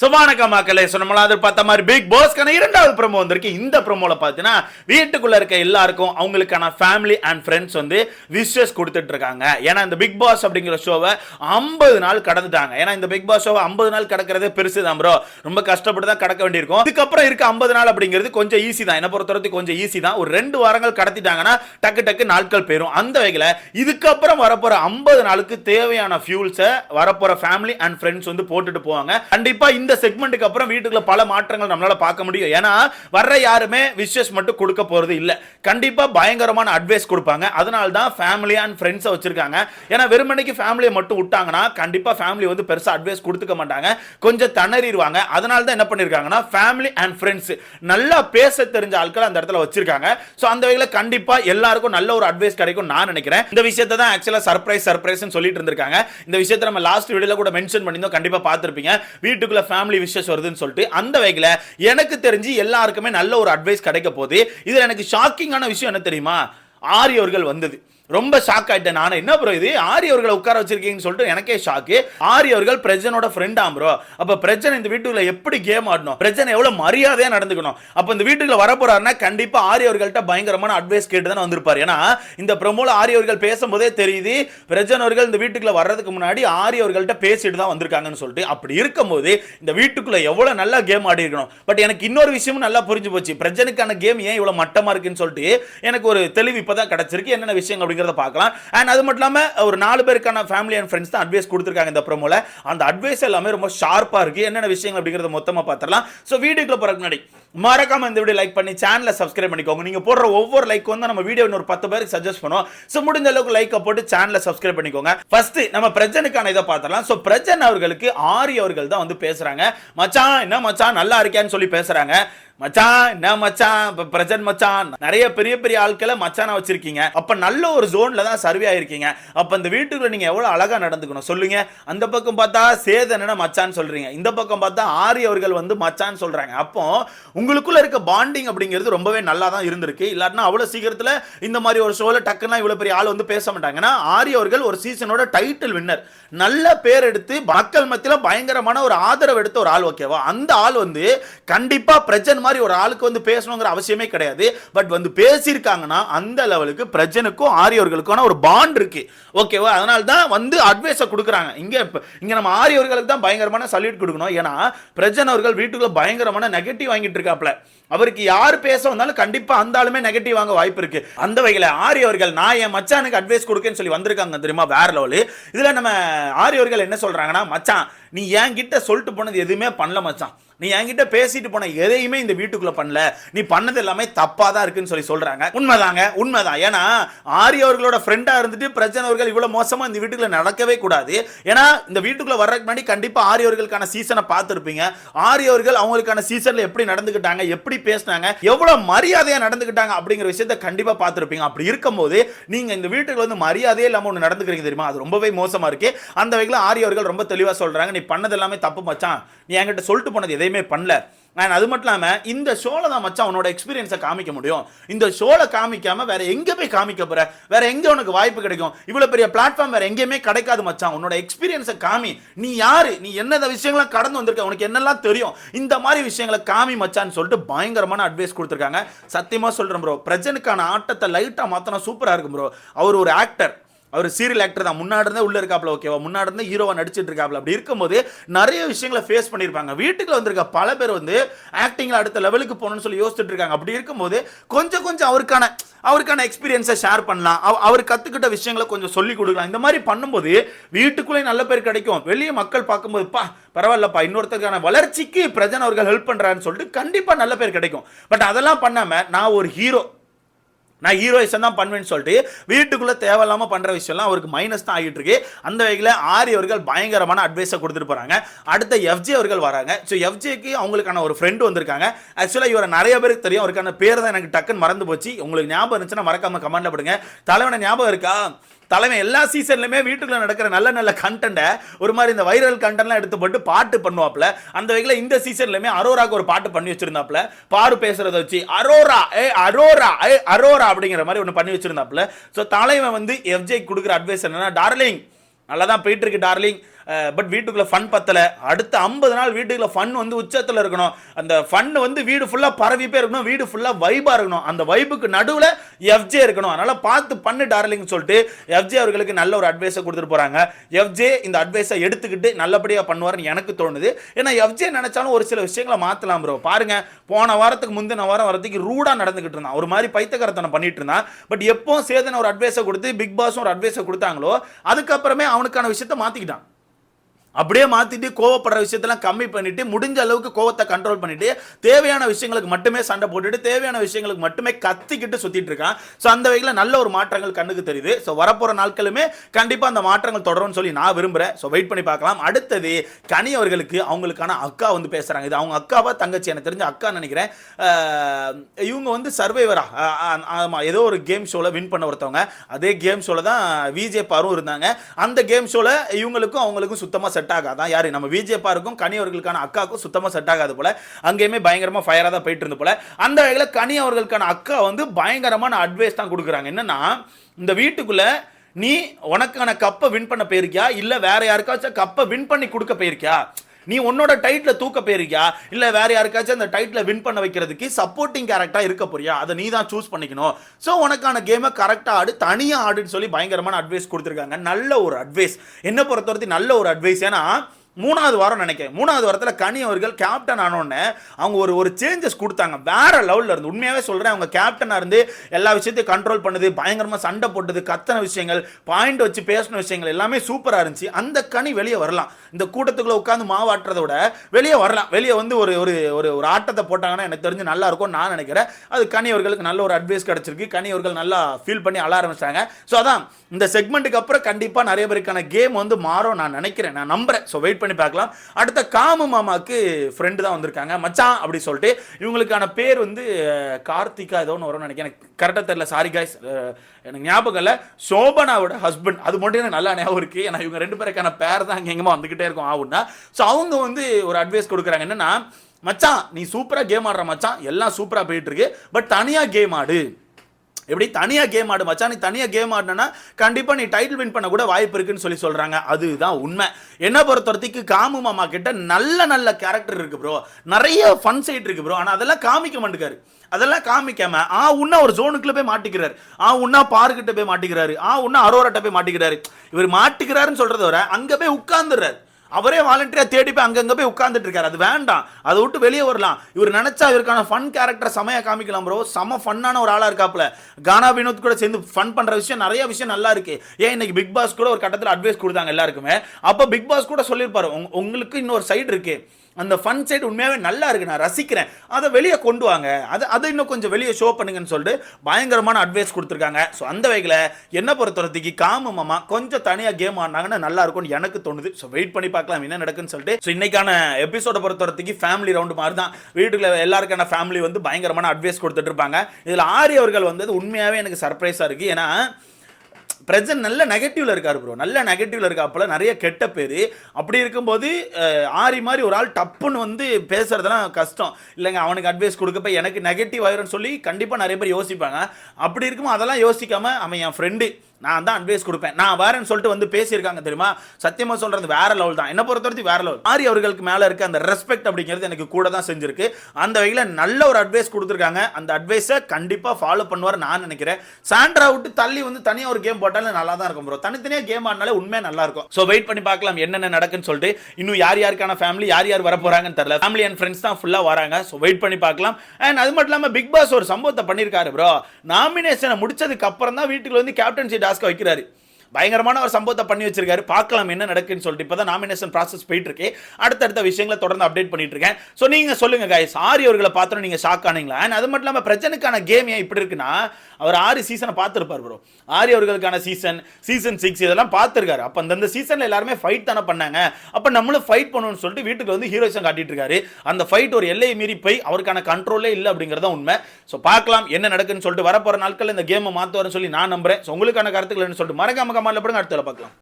சுபானக மக்களே சொன்னமலாது எதிர்பார்த்த மாதிரி பிக் பாஸ்க்கான இரண்டாவது ப்ரமோ வந்திருக்கு. இந்த ப்ரோமோல பார்த்தீங்கன்னா வீட்டுக்குள்ள இருக்க எல்லாருக்கும் அவங்களுக்கான ஃபேமிலி அண்ட் ஃப்ரெண்ட்ஸ் வந்து விஷஸ் கொடுத்துட்டு இருக்காங்க. ஏன்னா இந்த பிக் பாஸ் அப்படிங்கிற ஷோவை ஐம்பது நாள் கடந்துட்டாங்க. ஏன்னா இந்த பிக் பாஸ் ஷோவை ஐம்பது நாள் கடக்கிறதே பெருசு தான் ப்ரோ ரொம்ப கஷ்டப்பட்டு தான் கடக்க வேண்டியிருக்கும். இதுக்கப்புறம் இருக்க ஐம்பது நாள் அப்படிங்கிறது கொஞ்சம் ஈஸி தான். என்ன பொறுத்தவரைக்கும் கொஞ்சம் ஈஸி தான். ஒரு ரெண்டு வாரங்கள் கடத்திட்டாங்கன்னா டக்கு டக்கு நாட்கள் போயிடும் அந்த வகையில் இதுக்கப்புறம் வரப்போற ஐம்பது நாளுக்கு தேவையான ஃபியூல்ஸை வரப்போற ஃபேமிலி அண்ட் ஃப்ரெண்ட்ஸ் வந்து போட்டுட்டு போவாங்க. கண்டிப்பாக இந்த செக்மெண்ட்டுக்கு அப்புறம் வீட்டுக்குள்ள பல மாற்றங்கள் நம்மளால பார்க்க முடியும். ஏன்னா வர்ற யாருமே விஷஸ் மட்டும் கொடுக்க போறது இல்லை. கண்டிப்பா பயங்கரமான அட்வைஸ் கொடுப்பாங்க. அதனால தான் ஃபேமிலி அண்ட் ஃப்ரெண்ட்ஸை வச்சிருக்காங்க. ஏன்னா வெறுமனைக்கு ஃபேமிலியை மட்டும் விட்டாங்கன்னா கண்டிப்பா ஃபேமிலி வந்து பெருசா அட்வைஸ் கொடுத்துக்க மாட்டாங்க. கொஞ்சம் தணறிடுவாங்க. அதனால தான் என்ன பண்ணிருக்காங்கன்னா ஃபேமிலி அண்ட் ஃப்ரெண்ட்ஸ் நல்லா பேச தெரிஞ்ச ஆட்கள் அந்த இடத்துல வச்சிருக்காங்க. ஸோ அந்த வகையில் கண்டிப்பா எல்லாருக்கும் நல்ல ஒரு அட்வைஸ் கிடைக்கும் நான் நினைக்கிறேன். இந்த விஷயத்தை தான் ஆக்சுவலாக சர்ப்ரைஸ் சர்ப்ரைஸ் சொல்லிட்டு இருந்திருக்காங்க. இந்த விஷயத்தை நம்ம லாஸ்ட் வீடியோல கூட மென்ஷன் பண்ணியிருந்தோம். கண்டிப்பா பார்த்துருப்பீங்க. வீட்டுக்குள்ள ஃபேமிலி விஷஸ் வருதுன்னு சொல்லிட்டு அந்த வகையில் எனக்கு தெரிஞ்சு எல்லாருக்குமே நல்ல ஒரு அட்வைஸ் கிடைக்க போகுது. இதில் எனக்கு ஷாக்கிங்கான விஷயம் என்ன தெரியுமா? ஆரியவர்கள் வந்தது. ரொம்ப ஷாக் ஆயிட்டேன் நான். என்ன ப்ரோ இது? ஆரி அவர்களை உட்கார வச்சிருக்கீங்கன்னு சொல்லிட்டு எனக்கே ஷாக்கு ஆரி அவர்கள் பிரஜனோட ஃப்ரெண்டாம் ப்ரோ அப்ப பிரஜன் இந்த வீட்டுக்குள்ள எப்படி கேம் ஆடணும்? பிரஜன் எவ்வளவு மரியாதையா நடந்துக்கணும்? அப்ப இந்த வீட்டுக்குள்ள வர போறாருன்னா கண்டிப்பா ஆரி அவர்கள்ட்ட பயங்கரமான அட்வைஸ் கேட்டு தான் வந்திருப்பார். ஏன்னா இந்த பிரமோல ஆரி அவர்கள் பேசும்போதே தெரியுது பிரஜன் அவர்கள் இந்த வீட்டுக்குள்ள வர்றதுக்கு முன்னாடி ஆரி அவர்கள்ட்ட பேசிட்டு தான் வந்திருக்காங்கன்னு சொல்லிட்டு அப்படி இருக்கும்போது இந்த வீட்டுக்குள்ள எவ்வளவு நல்லா கேம் ஆடி இருக்கணும். பட் எனக்கு இன்னொரு விஷயமும் நல்லா புரிஞ்சு போச்சு. பிரஜனுக்கான கேம் ஏன் இவ்வளவு மட்டமா இருக்குன்னு சொல்லிட்டு எனக்கு ஒரு தெளிவு இப்பதான் கிடைச்சிருக்கு. என்னென்ன விஷயங்கள் அப்படிங்கிறத பார்க்கலாம். அண்ட் அது மட்டும் இல்லாம ஒரு நாலு பேருக்கான ஃபேமிலி அண்ட் ஃப்ரெண்ட்ஸ் தான் அட்வைஸ் கொடுத்துருக்காங்க இந்த ப்ரோமோவில் அந்த அட்வைஸ் எல்லாமே ரொம்ப ஷார்ப்பா இருக்கு. என்னென்ன விஷயங்கள் அப்படிங்கிறத மொத்தமாக பார்த்துடலாம். ஸோ வீடியோக்குள்ள போறதுக்கு முன்னாடி மறக்காம இந்த வீடியோ லைக் பண்ணி சேனலை சப்ஸ்கிரைப் பண்ணிக்கோங்க. நீங்கள் போடுற ஒவ்வொரு லைக் வந்து நம்ம வீடியோ ஒரு பத்து பேருக்கு சஜஸ்ட் பண்ணுவோம். ஸோ முடிஞ்ச அளவுக்கு லைக்கை போட்டு சேனலை சப்ஸ்கிரைப் பண்ணிக்கோங்க. ஃபர்ஸ்ட் நம்ம பிரஜனுக்கான இதை பார்த்தலாம் ஸோ பிரஜன் அவர்களுக்கு ஆரி அவர்கள் தான் வந்து பேசுகிறாங்க மச்சான் என்ன மச்சான் நல்லா இருக்கேன்னு சொல்லி பேசுகிறாங்க மச்சான் என்ன மச்சான்? இப்ப பிரஜன் மச்சான். நிறைய பெரிய பெரிய ஆட்களை மச்சானா வச்சிருக்கீங்க. அப்ப நல்ல ஒரு ஜோன்ல தான் சர்வே ஆயிருக்கீங்க. அப்ப இந்த வீட்டுக்குள்ள நீங்க எவ்வளவு அழகா நடந்துக்கணும்? சொல்லுங்க. அந்த பக்கம் பார்த்தா சேதன மச்சான் சொல்றீங்க. இந்த பக்கம் பார்த்தா ஆரி அவர்கள் வந்து மச்சான் சொல்றாங்க. அப்போ உங்களுக்குள்ள இருக்க பாண்டிங் அப்படிங்கிறது ரொம்பவே நல்லா தான் இருந்திருக்கு. இல்லாட்டினா அவ்வளவு சீக்கிரத்துல இந்த மாதிரி ஒரு ஷோல டக்குன்னா இவ்வளவு பெரிய ஆள் வந்து பேச மாட்டாங்கன்னா ஆரி அவர்கள் ஒரு சீசனோட டைட்டில் வின்னர் நல்ல பேர் எடுத்து மக்கள் மத்தியில பயங்கரமான ஒரு ஆதரவு எடுத்த ஒரு ஆள் ஓகேவா அந்த ஆள் வந்து கண்டிப்பா பிரச்சனை மாதிரி ஒரு ஆளுக்கு வந்து பேசணுங்கிற அவசியமே கிடையாது. பட் வந்து பேசியிருக்காங்கன்னா அந்த லெவலுக்கு பிரஜனுக்கும் ஆரியவர்களுக்கான ஒரு பாண்ட் இருக்கு. ஓகேவா அதனால தான் வந்து அட்வைஸை கொடுக்குறாங்க. இங்கே இங்கே நம்ம ஆரியவர்களுக்கு தான் பயங்கரமான சல்யூட் கொடுக்கணும். ஏன்னா பிரஜன் அவர்கள் வீட்டுக்குள்ள பயங்கரமான நெகட்டிவ் வாங்கிட்டு இருக்காப்ல. அவருக்கு யார் பேச வந்தாலும் கண்டிப்பாக அந்த ஆளுமே நெகட்டிவ் வாங்க வாய்ப்பு இருக்கு. அந்த வகையில் ஆரியவர்கள் நான் என் மச்சானுக்கு அட்வைஸ் கொடுக்கேன்னு சொல்லி வந்திருக்காங்க தெரியுமா? வேற லெவலு இதில் நம்ம ஆரியவர்கள் என்ன சொல்கிறாங்கன்னா மச்சான் நீ என்கிட்ட சொல்லிட்டு போனது எதுவுமே பண்ணல மச்சான். நீ என்கிட்ட பேசிட்டு போன எதையுமே இந்த வீட்டுக்குள்ள பண்ணல. நீ பண்ணது எல்லாமே தப்பா தான் இருக்குன்னு சொல்லி சொல்றாங்க. உண்மைதாங்க உண்மைதான். ஏன்னா ஆரி அவர்களோட ஃப்ரெண்டா இருந்துட்டு பிரச்சனை அவர்கள் இவ்வளவு மோசமா இந்த வீட்டுக்குள்ள நடக்கவே கூடாது. ஏன்னா இந்த வீட்டுக்குள்ள வர்றதுக்கு முன்னாடி கண்டிப்பா ஆரி அவர்களுக்கான சீசனை பார்த்துருப்பீங்க. ஆரி அவர்கள் அவங்களுக்கான சீசன்ல எப்படி நடந்துக்கிட்டாங்க எப்படி பேசினாங்க எவ்வளவு மரியாதையா நடந்துக்கிட்டாங்க அப்படிங்கிற விஷயத்த கண்டிப்பா பார்த்துருப்பீங்க. அப்படி இருக்கும்போது நீங்க இந்த வீட்டுக்கு வந்து மரியாதையே இல்லாம ஒன்று நடந்துக்கிறீங்க தெரியுமா? அது ரொம்பவே மோசமா இருக்கு. அந்த வகையில் ஆரி அவர்கள் ரொம்ப தெளிவா சொல்றாங்க. நீ பண்ணது எல்லாமே தப்பு மச்சான். நீ என்கிட்ட சொல்லிட்டு போனது எதையுமே பண்ணல. நான் அது மட்டும் இல்லாம இந்த ஷோவில் தான் மச்சான் உன்னோட எக்ஸ்பீரியன்ஸை காமிக்க முடியும். இந்த ஷோல காமிக்காம வேற எங்கே போய் காமிக்க போகிற வேற எங்கே உனக்கு வாய்ப்பு கிடைக்கும்? இவ்வளோ பெரிய பிளாட்ஃபார்ம் வேற எங்கேயுமே கிடைக்காது மச்சான். உன்னோட எக்ஸ்பீரியன்ஸை காமி. நீ யார்? நீ என்னென்ன விஷயங்களாம் கடந்து வந்திருக்க? உனக்கு என்னெல்லாம் தெரியும்? இந்த மாதிரி விஷயங்களை காமி மச்சான்னு சொல்லிட்டு பயங்கரமான அட்வைஸ் கொடுத்துருக்காங்க. சத்தியமா சொல்கிறேன் ப்ரோ பிரஜனுக்கான ஆட்டத்தை லைட்டாக மாற்றினா சூப்பராக இருக்கும் ப்ரோ அவர் ஒரு ஆக்டர் அவர் சீரியல் ஆக்டர் தான். முன்னாடி இருந்தே உள்ள இருக்காப்ல ஓகேவா முன்னாடி இருந்தே ஹீரோவா நடிச்சிட்டு இருக்காப்ல அப்படி இருக்கும்போது நிறைய விஷயங்களை ஃபேஸ் பண்ணியிருப்பாங்க. வீட்டுக்கு வந்திருக்க பல பேர் வந்து ஆக்டிங்ல அடுத்த லெவலுக்கு போகணும்னு சொல்லி யோசிச்சுட்டு இருக்காங்க. அப்படி இருக்கும்போது கொஞ்சம் கொஞ்சம் அவருக்கான அவருக்கான எக்ஸ்பீரியன்ஸை ஷேர் பண்ணலாம். அவ- அவர் கற்றுக்கிட்ட விஷயங்களை கொஞ்சம் சொல்லி கொடுக்கலாம். இந்த மாதிரி பண்ணும்போது வீட்டுக்குள்ளே நல்ல பேர் கிடைக்கும். வெளியே மக்கள் பார்க்கும்போது பா பரவாயில்லப்பா இன்னொருத்தருக்கான வளர்ச்சிக்கு பிரஜன் அவர்கள் ஹெல்ப் பண்ணுறான்னு சொல்லிட்டு கண்டிப்பாக நல்ல பேர் கிடைக்கும். பட் அதெல்லாம் பண்ணாமல் நான் ஒரு ஹீரோ நான் ஹீரோயிசம் தான் பண்ணுவேன்னு சொல்லிட்டு வீட்டுக்குள்ளே தேவையில்லாமல் பண்ணுற விஷயம்லாம் அவருக்கு மைனஸ் தான் ஆகிட்டு இருக்கு. அந்த வகையில் ஆரி அவர்கள் பயங்கரமான அட்வைஸை கொடுத்துட்டு போகிறாங்க அடுத்த எஃப்ஜே அவர்கள் வராங்க. ஸோ எஃப்ஜேக்கு அவங்களுக்கான ஒரு ஃப்ரெண்டு வந்திருக்காங்க. ஆக்சுவலாக இவரை நிறைய பேருக்கு தெரியும். அவருக்கான பேர் தான் எனக்கு டக்குன்னு மறந்து போச்சு. உங்களுக்கு ஞாபகம் இருந்துச்சுன்னா மறக்காமல் கமெண்ட்ல போடுங்க. தலைவனை ஞாபகம் இருக்கா? தலைமை எல்லா சீசன்லையுமே வீட்டுக்குள்ள நடக்கிற நல்ல நல்ல கண்டென்ட்டை ஒரு மாதிரி இந்த வைரல் கண்டென்ட்லாம் எடுத்து போட்டு பாட்டு பண்ணுவாப்ல அந்த வகையில் இந்த சீசன்லையுமே அரோராக்கு ஒரு பாட்டு பண்ணி வச்சிருந்தாப்ல பாரு பேசுறத வச்சு அரோரா ஏ அரோரா ஏ அரோரா அப்படிங்கிற மாதிரி ஒன்று பண்ணி வச்சிருந்தாப்ல ஸோ தலைமை வந்து எஃப்ஜே கொடுக்குற அட்வைஸ் என்னன்னா டார்லிங் நல்லா தான் போயிட்டு இருக்கு டார்லிங் பட் வீட்டுக்குள்ளே ஃபன் பத்தலை. அடுத்த ஐம்பது நாள் வீட்டுக்குள்ளே ஃபன் வந்து உச்சத்தில் இருக்கணும். அந்த ஃபன் வந்து வீடு ஃபுல்லாக பரவிப்பே இருக்கணும். வீடு ஃபுல்லாக வைபாக இருக்கணும். அந்த வைபுக்கு நடுவில் எஃப்ஜே இருக்கணும். அதனால் பார்த்து பண்ணு டார்லிங்னு சொல்லிட்டு எஃப்ஜே அவர்களுக்கு நல்ல ஒரு அட்வைஸை கொடுத்துட்டு போகிறாங்க எஃப்ஜே இந்த அட்வைஸை எடுத்துக்கிட்டு நல்லபடியாக பண்ணுவார்னு எனக்கு தோணுது. ஏன்னா எஃப்ஜே நினச்சாலும் ஒரு சில விஷயங்களை மாற்றலாம் ப்ரோ பாருங்க போன வாரத்துக்கு முந்தின வாரம் வரத்துக்கு ரூடாக நடந்துக்கிட்டு இருந்தான். ஒரு மாதிரி பைத்தகரத்தனை பண்ணிட்டு இருந்தான். பட் எப்போ சேதன் ஒரு அட்வைஸை கொடுத்து பிக் பாஸும் ஒரு அட்வைஸை கொடுத்தாங்களோ அதுக்கப்புறமே அவனுக்கான விஷயத்தை மாற்றிக்கிட்டான் அப்படியே மாத்திட்டு கோவப்படுற விஷயத்தெல்லாம் கம்மி பண்ணிட்டு முடிஞ்ச அளவுக்கு கோவத்தை கண்ட்ரோல் பண்ணிட்டு தேவையான விஷயங்களுக்கு மட்டுமே சண்டை போட்டுட்டு தேவையான விஷயங்களுக்கு மட்டுமே கத்திக்கிட்டு சுத்திட்டு இருக்கான். ஸோ அந்த வகையில் நல்ல ஒரு மாற்றங்கள் கண்ணுக்கு தெரியுது. ஸோ வரப்போற நாட்களுமே கண்டிப்பா அந்த மாற்றங்கள் தொடரும்னு சொல்லி நான் விரும்புறேன். ஸோ வெயிட் பண்ணி பார்க்கலாம். அடுத்தது கனி அவர்களுக்கு அவங்களுக்கான அக்கா வந்து பேசுறாங்க. இது அவங்க அக்காவா தங்கச்சி? எனக்கு தெரிஞ்ச அக்கா நினைக்கிறேன். இவங்க வந்து சர்வைவரா ஆமா ஏதோ ஒரு கேம் ஷோல வின் பண்ண ஒருத்தவங்க. அதே கேம் ஷோல தான் விஜே பாரும் இருந்தாங்க. அந்த கேம் ஷோல இவங்களுக்கும் அவங்களுக்கும் சுத்தமா செட் ஆகாதான் யார்? நம்ம விஜே கனி அவர்களுக்கான அக்காவுக்கும் சுத்தமா செட் ஆகாது போல. அங்கேயுமே பயங்கரமா ஃபயரா தான் போயிட்டு இருந்து போல. அந்த வகையில் கனி அவர்களுக்கான அக்கா வந்து பயங்கரமான அட்வைஸ் தான் கொடுக்குறாங்க. என்னன்னா இந்த வீட்டுக்குள்ள நீ உனக்கான கப்பை வின் பண்ண போயிருக்கியா? இல்ல வேற யாருக்காச்சும் கப்பை வின் பண்ணி கொடுக்க போயிருக்கியா? நீ உன்னோட டைட்டில் தூக்க போயிருக்கியா? இல்லை வேற யாருக்காச்சும் அந்த டைட்டில் வின் பண்ண வைக்கிறதுக்கு சப்போர்ட்டிங் கேரக்டா இருக்க போறியா? அதை நீ தான் சூஸ் பண்ணிக்கணும். ஸோ உனக்கான கேமை கரெக்டாக ஆடு தனியாக ஆடுன்னு சொல்லி பயங்கரமான அட்வைஸ் கொடுத்துருக்காங்க. நல்ல ஒரு அட்வைஸ் என்ன பொறுத்தவரைக்கும் நல்ல ஒரு அட்வைஸ் ஏன்னா மூணாவது வாரம் நினைக்கிறேன். மூணாவது வாரத்தில் கனி அவர்கள் கேப்டன் ஆனோடனே அவங்க ஒரு ஒரு சேஞ்சஸ் கொடுத்தாங்க. வேற லெவலில் இருந்து. உண்மையாகவே சொல்கிறேன் அவங்க கேப்டனாக இருந்து எல்லா விஷயத்தையும் கண்ட்ரோல் பண்ணுது பயங்கரமாக சண்டை போட்டது கத்தன விஷயங்கள் பாயிண்ட் வச்சு பேசின விஷயங்கள் எல்லாமே சூப்பராக இருந்துச்சு. அந்த கனி வெளியே வரலாம். இந்த கூட்டத்துக்குள்ளே உட்காந்து மாவாட்டுறதை விட வெளியே வரலாம். வெளியே வந்து ஒரு ஒரு ஒரு ஒரு ஆட்டத்தை போட்டாங்கன்னா எனக்கு தெரிஞ்சு நல்லா இருக்கும் நான் நினைக்கிறேன். அது கனி அவர்களுக்கு நல்ல ஒரு அட்வைஸ் கிடச்சிருக்கு. கனி அவர்கள் நல்லா ஃபீல் பண்ணி அழ ஆரம்பிச்சிட்டாங்க. ஸோ அதான் இந்த செக்மெண்ட்டுக்கு அப்புறம் கண்டிப்பாக நிறைய பேருக்கான கேம் வந்து மாறும் நான் நினைக்கிறேன். நான் நம்புறேன். ஸோ வெயிட் பண்ணி பார்க்கலாம். அடுத்த காமு மாமாவுக்கு ஃப்ரெண்டு தான் வந்திருக்காங்க. மச்சான் அப்படி சொல்லிட்டு இவங்களுக்கான பேர் வந்து கார்த்திகா ஏதோ ஒன்று வரும்னு நினைக்கிறேன். எனக்கு கரெக்டாக தெரியல. சாரி காய்ஸ் எனக்கு ஞாபகம் இல்லை. சோபனாவோட ஹஸ்பண்ட் அது மட்டும் எனக்கு நல்லா ஞாபகம் இருக்குது ஏன்னா இவங்க ரெண்டு பேருக்கான பேர் தான் அங்கே எங்கேயுமா வந்துக்கிட்டே இருக்கும் ஆகுன்னா ஸோ அவங்க வந்து ஒரு அட்வைஸ் கொடுக்குறாங்க. என்னன்னா மச்சான் நீ சூப்பராக கேம் ஆடுற மச்சான் எல்லாம் சூப்பராக போயிட்டுருக்கு பட் தனியாக கேம் ஆடு. எப்படி தனியாக கேம் ஆடு மச்சான். நீ தனியாக கேம் ஆடினா கண்டிப்பாக நீ டைட்டில் வின் பண்ண கூட வாய்ப்பு இருக்குன்னு சொல்லி சொல்கிறாங்க அதுதான் உண்மை. என்ன பொறுத்தவரத்துக்கு காமு மாமா கிட்ட நல்ல நல்ல கேரக்டர் இருக்கு ப்ரோ நிறைய ஃபன் சைட் இருக்கு ப்ரோ ஆனால் அதெல்லாம் காமிக்க மாட்டேங்காரு அதெல்லாம் காமிக்காம ஆ உன்னா ஒரு ஜோனுக்குள்ள போய் மாட்டிக்கிறாரு. ஆ உன்னா பார்க்கிட்ட போய் மாட்டிக்கிறாரு. ஆ உன்னா அரோரட்ட போய் மாட்டிக்கிறாரு. இவர் மாட்டிக்கிறாருன்னு சொல்கிறத விட அங்கே போய் உட்காந்துடுறாரு அவரே வாலண்டியாக தேடி போய் அங்கங்கே போய் உட்காந்துட்டு இருக்காரு அது வேண்டாம். அதை விட்டு வெளியே வரலாம். இவர் நினச்சா இவருக்கான ஃபன் கேரக்டர் செமையா காமிக்கலாம் ப்ரோ செம ஃபன்னான ஒரு ஆளாக இருக்காப்புல. கானா வினோத் கூட சேர்ந்து ஃபன் பண்ணுற விஷயம் நிறைய விஷயம் நல்லா இருக்கு. ஏன் இன்னைக்கு பிக் பாஸ் கூட ஒரு கட்டத்தில் அட்வைஸ் கொடுத்தாங்க எல்லாருக்குமே. அப்போ பிக் பாஸ் கூட சொல்லியிருப்பாரு. உங்களுக்கு இன்னொரு சைடு இருக்குது அந்த ஃபன் சைடு உண்மையாகவே நல்லா இருக்கு. நான் ரசிக்கிறேன். அதை வெளியே கொண்டு வாங்க. அதை அதை இன்னும் கொஞ்சம் வெளியே ஷோ பண்ணுங்கன்னு சொல்லிட்டு பயங்கரமான அட்வைஸ் கொடுத்துருக்காங்க. ஸோ அந்த வகையில் என்ன பொறுத்தவரத்துக்கு காம மாமா கொஞ்சம் தனியாக கேம் ஆடினாங்கன்னா நல்லா இருக்கும்னு எனக்கு தோணுது. ஸோ வெயிட் பண்ணி பார்க்கலாம் என்ன நடக்குன்னு சொல்லிட்டு. ஸோ இன்னைக்கான எபிசோட பொறுத்தவரத்துக்கு ஃபேமிலி ரவுண்டு மாதிரி தான் வீட்டுக்குள்ள எல்லாருக்கான ஃபேமிலி வந்து பயங்கரமான அட்வைஸ் கொடுத்துட்டு இருப்பாங்க. இதில் ஆரி அவர்கள் வந்தது உண்மையாகவே எனக்கு சர்ப்ரைஸாக இருக்குது ஏன்னா பிரசன்ட் நல்ல நெகட்டிவ்ல இருக்காரு ப்ரோ நல்ல நெகட்டிவ்ல இருக்காப்புல நிறைய கெட்ட பேர். அப்படி இருக்கும்போது ஆரி மாதிரி ஒரு ஆள் டப்புன்னு வந்து பேசுறதெல்லாம் கஷ்டம். இல்லைங்க அவனுக்கு அட்வைஸ் கொடுக்கப்ப எனக்கு நெகட்டிவ் ஆயிரும்னு சொல்லி கண்டிப்பாக நிறைய பேர் யோசிப்பாங்க. அப்படி இருக்கும் அதெல்லாம் யோசிக்காம அவன் என் ஃப்ரெண்டு நான் தான் அட்வைஸ் கொடுப்பேன். நான் வேறேன்னு சொல்லிட்டு வந்து பேசியிருக்காங்க தெரியுமா? சத்தியமா சொல்றது வேற லெவல் தான். என்ன பொறுத்தவரைக்கும் வேற லெவல் ஆரி அவர்களுக்கு மேல இருக்க அந்த ரெஸ்பெக்ட் அப்படிங்கிறது எனக்கு கூட தான் செஞ்சிருக்கு. அந்த வகையில் நல்ல ஒரு அட்வைஸ் கொடுத்துருக்காங்க. அந்த அட்வைஸை கண்டிப்பா ஃபாலோ பண்ணுவார் நான் நினைக்கிறேன். சாண்ட்ரா விட்டு தள்ளி வந்து தனியாக ஒரு கேம் போட்டாலும் நல்லா தான் இருக்கும் ப்ரோ தனித்தனியாக கேம் ஆடினாலே உண்மையாக நல்லா இருக்கும். ஸோ வெயிட் பண்ணி பார்க்கலாம் என்னென்ன நடக்குன்னு சொல்லிட்டு. இன்னும் யார் யாருக்கான ஃபேமிலி யார் யார் வர போறாங்கன்னு தெரியல. ஃபேமிலி அண்ட் ஃப்ரெண்ட்ஸ் தான் ஃபுல்லாக வராங்க. ஸோ வெயிட் பண்ணி பார்க்கலாம். அண்ட் அது மட்டும் இல்லாமல் பிக் பாஸ் ஒரு சம்பவத்தை பண்ணியிருக்காரு ப்ரோ நாமினேஷனை முடிச்சதுக்கு அப்புறம் தான் வீட்டுக்கு வந்து கேப்டன்சி டாஸ்க்கை வைக்கிறாரு பயங்கரமான ஒரு சம்பவத்தை பண்ணி வச்சிருக்காரு. பார்க்கலாம் என்ன நடக்குன்னு சொல்லிட்டு. இப்போ தான் நாமினேஷன் ப்ராசஸ் போயிட்டு இருக்கு அடுத்தடுத்த விஷயங்களை தொடர்ந்து அப்டேட் பண்ணிட்டு இருக்கேன் ஸோ நீங்க சொல்லுங்க guys. ஆரி அவர்களை பார்த்தோம் நீங்க ஷாக் ஆனீங்களா? அண்ட் அது மட்டும் இல்லாமல் பிரச்சனைக்கான கேம் ஏன் இப்படி இருக்குன்னா அவர் ஆறு சீசனை பார்த்துருப்பார் ப்ரோ ஆரி அவர்களுக்கான சீசன் சீசன் சிக்ஸ் இதெல்லாம் பார்த்துருக்காரு. அப்போ அந்தந்த சீசனில் எல்லாருமே ஃபைட் தானே பண்ணாங்க. அப்போ நம்மளும் ஃபைட் பண்ணணும்னு சொல்லிட்டு வீட்டுக்கு வந்து ஹீரோயிசம் காட்டிட்டு இருக்காரு அந்த ஃபைட் ஒரு எல்லையை மீறி போய் அவருக்கான கண்ட்ரோலே இல்லை அப்படிங்கிறத உண்மை. ஸோ பார்க்கலாம் என்ன நடக்குன்னு சொல்லிட்டு வரப்போற நாட்கள் இந்த கேமை மாற்றுவார்னு சொல்லி நான் நம்புறேன். ஸோ உங்களுக்கான கருத்துக்கள் என்ன சொல்லிட்டு மறக்காம கமெண்ட்ல போடுங்க அடுத்த பார்க்கலாம்